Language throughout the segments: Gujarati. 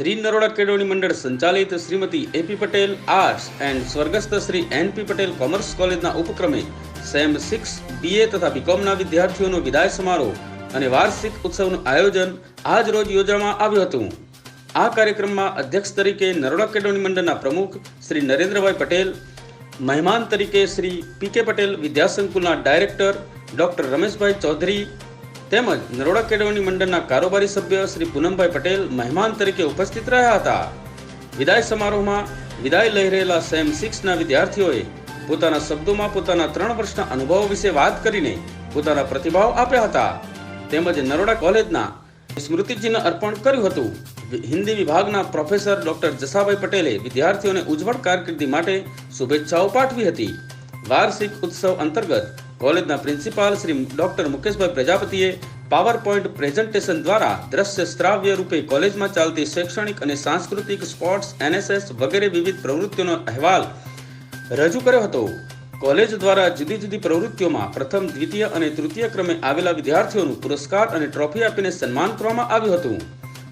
શ્રી નરોડા કેળવણી મંડળ સંચાલિત Shrimati AP Patel arts and સ્વર્ગસ્થ શ્રી એનપી પટેલ કોમર્સ કોલેજના ઉપક્રમે સેમ સિક્સ બીએ તથા બીકોમના વિદ્યાર્થીઓનો વિદાય સમારોહ અને વાર્ષિક ઉત્સવનું આયોજન આજ રોજ યોજવામાં આવ્યું હતું. આ કાર્યક્રમમાં અધ્યક્ષ તરીકે નરોડા કેળવણી મંડળના પ્રમુખ શ્રી નરેન્દ્રભાઈ પટેલ, મહેમાન તરીકે શ્રી પી કે પટેલ વિદ્યાસંકુલના ડાયરેક્ટર ડોક્ટર રમેશભાઈ ચૌધરી તેમજ નરોડા કેળવણી મંડળના કારોબારી સભ્ય શ્રી પૂનમભાઈ પટેલ મહેમાન તરીકે ઉપસ્થિત રહ્યા હતા. વિદાય સમારોહમાં વિદાય લઈ રહેલા સેમ સિક્સના વિદ્યાર્થીઓએ પોતાના શબ્દોમાં પોતાના ત્રણ વર્ષના અનુભવો વિશે વાત કરીને પોતાના પ્રતિભાવ આપ્યા હતા. તેમજ નરોડા કોલેજના સ્મૃતિચિહ્ન અર્પણ કર્યું હતું. હિન્દી વિભાગના પ્રોફેસર ડોક્ટર જસાભાઈ પટેલે વિદ્યાર્થીઓને ઉજ્જવળ કારકિર્દી માટે શુભેચ્છાઓ પાઠવી હતી. વાર્ષિક ઉત્સવ અંતર્ગત કોલેજના પ્રિન્સિપાલ શ્રી ડોક્ટર મુકેશભાઈ પ્રજાપતિએ પાવર પોઈન્ટ પ્રેઝન્ટેશન દ્વારા દ્રશ્ય શ્રાવ્ય રૂપે કોલેજમાં ચાલતી શૈક્ષણિક અને સાંસ્કૃતિક સ્પોર્ટ્સ, એનએસએસ વગેરે વિવિધ પ્રવૃત્તિઓનો અહેવાલ રજૂ કર્યો હતો. કોલેજ દ્વારા જુદી જુદી પ્રવૃત્તિઓમાં પ્રથમ, દ્વિતીય અને તૃતીય ક્રમે આવેલા વિદ્યાર્થીઓનું પુરસ્કાર અને ટ્રોફી આપીને સન્માન કરવામાં આવ્યું હતું.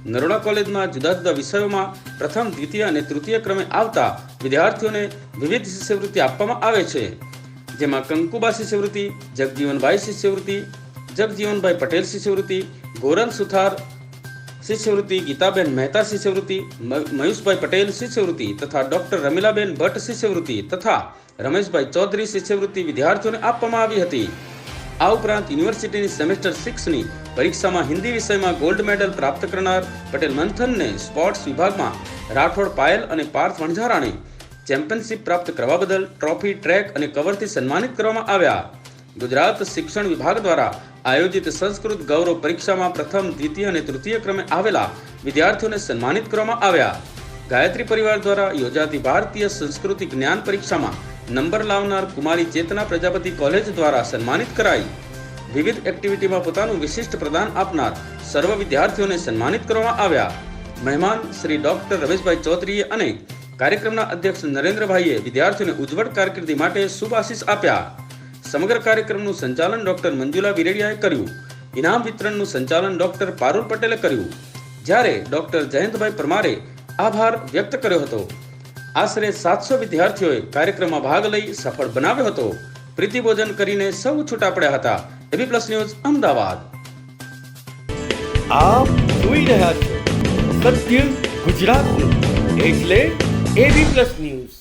નરોડા કોલેજમાં જુદા જુદા વિષયોમાં પ્રથમ, દ્વિતીય અને તૃતીય ક્રમે આવતા વિદ્યાર્થીઓને વિવિધ શિષ્યવૃત્તિ આપવામાં આવે છે. જેમાં કંકુબા શિષ્યવૃત્તિ જગજીવનભાઈ શિષ્યવૃત્તિ જગજીવનભાઈ પટેલ શિષ્યવૃત્તિ, ગોરન સુથાર શિષ્યવૃત્તિ, ગીતાબેન મહેતા શિષ્યવૃત્તિ મયુષભાઈ પટેલ શિષ્યવૃત્તિ તથા ડોક્ટર રમીલાબેન ભટ્ટ શિષ્યવૃત્તિ તથા રમેશભાઈ ચૌધરી શિષ્યવૃત્તિ વિદ્યાર્થીઓને આપવામાં આવી હતી. આ ઉપરાંત યુનિવર્સિટીની સેમેસ્ટર સિક્સની પરીક્ષામાં હિન્દી વિષયમાં ગોલ્ડ મેડલ પ્રાપ્ત કરનાર પટેલ મંથનને સ્પોર્ટ્સ વિભાગમાં રાઠોડ પાયલ અને પાર્થ વણઝારાને ચેમ્પિયનશિપ પ્રાપ્ત કરવા બદલ ટ્રોફી, ટ્રેક અને કવરથી સન્માનિત કરવામાં આવ્યા. ગુજરાત શિક્ષણ વિભાગ દ્વારા આયોજિત સંસ્કૃત ગૌરવ પરીક્ષામાં પ્રથમ, દ્વિતીય અને તૃતીય ક્રમે આવેલા વિદ્યાર્થીઓને સન્માનિત કરવામાં આવ્યા. ગાયત્રી પરિવાર દ્વારા યોજાતી ભારતીય સંસ્કૃતિ જ્ઞાન પરીક્ષામાં નંબર લાવનાર કુમારી ચેતના પ્રજાપતિ કોલેજ દ્વારા સન્માનિત કરાઈ. વિવિધ એક્ટિવિટીમાં પોતાનું વિશિષ્ટ પ્રદાન આપનાર સર્વ વિદ્યાર્થીઓને સન્માનિત કરવામાં આવ્યા. મહેમાન શ્રી ડોક્ટર રમેશભાઈ ચૌધરીએ અને કાર્યક્રમના અધ્યક્ષ નરેન્દ્રભાઈએ વિદ્યાર્થીઓને ઉજ્જવળ કારકિર્દી માટે શુભાશીષ આપ્યા. સમગ્ર કાર્યક્રમનું સંચાલન ડોક્ટર મંજુલા વિરેડિયાએ કર્યું. ઇનામ વિતરણનું સંચાલન ડોક્ટર પારુલ પટેલે કર્યું. જ્યારે ડોક્ટર જયંતભાઈ પરમારે આભાર વ્યક્ત કર્યો હતો. આશરે સાતસો વિદ્યાર્થીઓએ કાર્યક્રમમાં ભાગ લઈ સફળ બનાવ્યો હતો. પ્રીતિભોજન કરીને સૌ છૂટા પડ્યા હતા. AB plus news, Ahmedabad. આપ જોઈ રહ્યા છો સત્ય ગુજરાતનું. એટલે એબી પ્લસ ન્યૂઝ